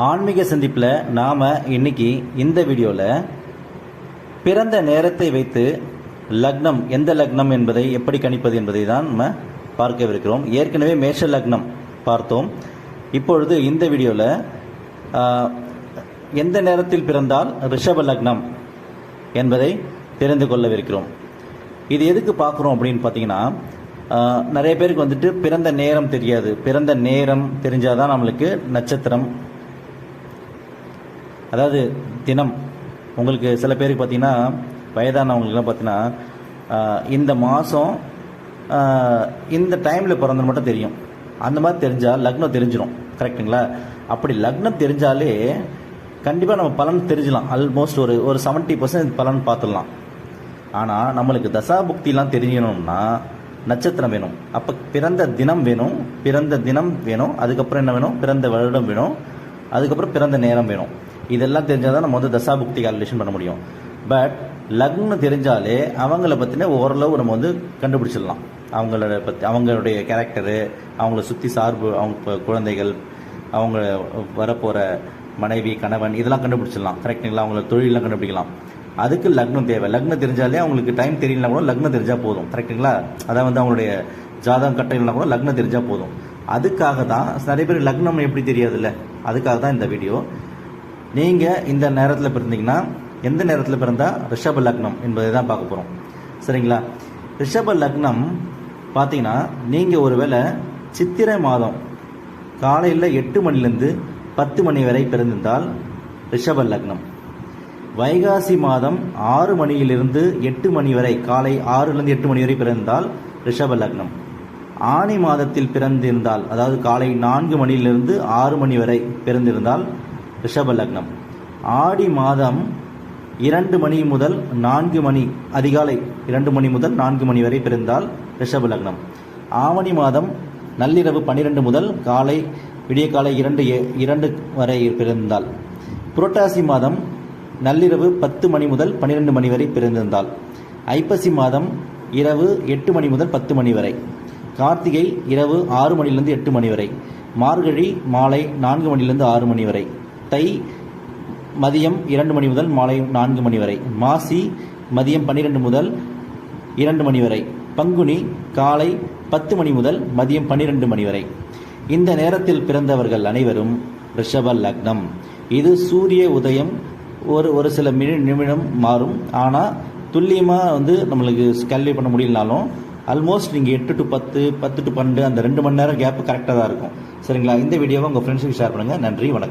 ஆன்மீக சந்திப்பில் நாம் இன்னைக்கு இந்த வீடியோவில் பிறந்த நேரத்தை வைத்து லக்னம் எந்த லக்னம் என்பதை எப்படி கணிப்பது என்பதை தான் நம்ம பார்க்கவிருக்கிறோம் ஏற்கனவே மேஷ லக்னம் பார்த்தோம். இப்பொழுது இந்த வீடியோவில் எந்த நேரத்தில் பிறந்தால் ரிஷப லக்னம் என்பதை தெரிந்து கொள்ளவிருக்கிறோம். இது எதுக்கு பார்க்குறோம் அப்படின்னு பார்த்தீங்கன்னா நிறைய பேருக்கு வந்துட்டு பிறந்த நேரம் தெரியாது. பிறந்த நேரம் தெரிஞ்சாதான் நம்மளுக்கு நட்சத்திரம் அதாவது தினம் உங்களுக்கு சில பேருக்கு பார்த்தீங்கன்னா வயதானவங்களுக்குலாம் பார்த்தீங்கன்னா இந்த மாதம் இந்த டைமில் பிறந்தது மட்டும் தெரியும். அந்த மாதிரி தெரிஞ்சால் லக்னம் தெரிஞ்சிடும் கரெக்ட்டுங்களா அப்படி லக்னம் தெரிஞ்சாலே கண்டிப்பாக நம்ம பலன் தெரிஞ்சலாம் ஆல்மோஸ்ட் ஒரு ஒரு செவன்ட்டி பர்சன்ட் பலன் பார்த்துடலாம். ஆனால் நம்மளுக்கு தசாபுக்திலாம் தெரியணும்னா நட்சத்திரம் வேணும். அப்போ பிறந்த தினம் வேணும் பிறந்த தினம் வேணும் அதுக்கப்புறம் என்ன வேணும்? பிறந்த வருடம் வேணும் அதுக்கப்புறம் பிறந்த நேரம் வேணும். இதெல்லாம் தெரிஞ்சால் தான் நம்ம வந்து தசாபுக்தி கால்குலேஷன் பண்ண முடியும். பட் லக்னம் தெரிஞ்சாலே அவங்கள பற்றின ஓரளவு நம்ம வந்து கண்டுபிடிச்சிடலாம். அவங்களோட பற்றி அவங்களுடைய கேரக்டரு அவங்கள சுற்றி சார்பு அவங்க குழந்தைகள் அவங்க வரப்போகிற மனைவி கணவன் இதெல்லாம் கண்டுபிடிச்சிடலாம். கரெக்டுங்களா அவங்கள தொழிலெலாம் கண்டுபிடிக்கலாம். அதுக்கு லக்னம் தேவை. லக்னம் தெரிஞ்சாலே அவங்களுக்கு டைம் தெரியலனா கூட லக்னம் தெரிஞ்சால் போதும். கரெக்டுங்களா அதான் வந்து அவங்களுடைய ஜாதகம் கட்டையில்னா கூட லக்னம் தெரிஞ்சால் போதும். அதுக்காக தான் நிறைய பேர் லக்னம் எப்படி தெரியாதுல்ல? அதுக்காக தான் இந்த வீடியோ நீங்கள் இந்த நேரத்தில் பிறந்தீங்கன்னா எந்த நேரத்தில் பிறந்தால் ரிஷப லக்னம் என்பதை தான் பார்க்க போகிறோம் சரிங்களா? ரிஷப லக்னம் பார்த்தீங்கன்னா நீங்கள் ஒருவேளை சித்திரை மாதம் காலையில் எட்டு மணிலேருந்து பத்து மணி வரை பிறந்திருந்தால் ரிஷப லக்னம். வைகாசி மாதம் ஆறு மணியிலிருந்து எட்டு மணி வரை காலை ஆறுலேருந்து எட்டு மணி வரை பிறந்தால் ரிஷப லக்னம். ஆனி மாதத்தில் பிறந்திருந்தால் அதாவது காலை நான்கு மணியிலிருந்து ஆறு மணி வரை பிறந்திருந்தால் ரிஷப லக்னம் ஆடி மாதம் இரண்டு மணி முதல் நான்கு மணி அதிகாலை இரண்டு மணி முதல் நான்கு மணி வரை பிறந்தால் ரிஷப லக்னம் ஆவணி மாதம் நள்ளிரவு பன்னிரண்டு முதல் காலை விடிய காலை இரண்டு ஏ- இரண்டு வரை பிறந்தால். புரட்டாசி மாதம் நள்ளிரவு பத்து மணி முதல் பன்னிரெண்டு மணி வரை பிறந்திருந்தால். ஐப்பசி மாதம் இரவு எட்டு மணி முதல் பத்து மணி வரை. கார்த்திகை இரவு ஆறு மணிலிருந்து எட்டு மணி வரை. மார்கழி மாலை நான்கு மணிலிருந்து ஆறு மணி வரை. தை மதியம் இரண்டு மணி முதல் மாலை நான்கு மணி வரை. மாசி மதியம் பன்னிரெண்டு முதல் இரண்டு மணி வரை. பங்குனி காலை பத்து மணி முதல் மதியம் பன்னிரெண்டு மணி வரை. இந்த நேரத்தில் பிறந்தவர்கள் அனைவரும் ரிஷப லக்னம். இது சூரிய உதயம் ஒரு ஒரு சில மினி நிமிடம் மாறும். ஆனால் துல்லியமாக வந்து நம்மளுக்கு கேல்குலேட் பண்ண முடியலனாலும் ஆல்மோஸ்ட் நீங்கள் எட்டு டு பத்து பத்து டு பன்னெண்டு அந்த ரெண்டு மணி நேரம் கேப் கரெக்டாக தான் இருக்கும். சரிங்களா? இந்த வீடியோவை உங்கள் ஃப்ரெண்ட்ஸுக்கு ஷேர் பண்ணுங்கள் நன்றி வணக்கம்.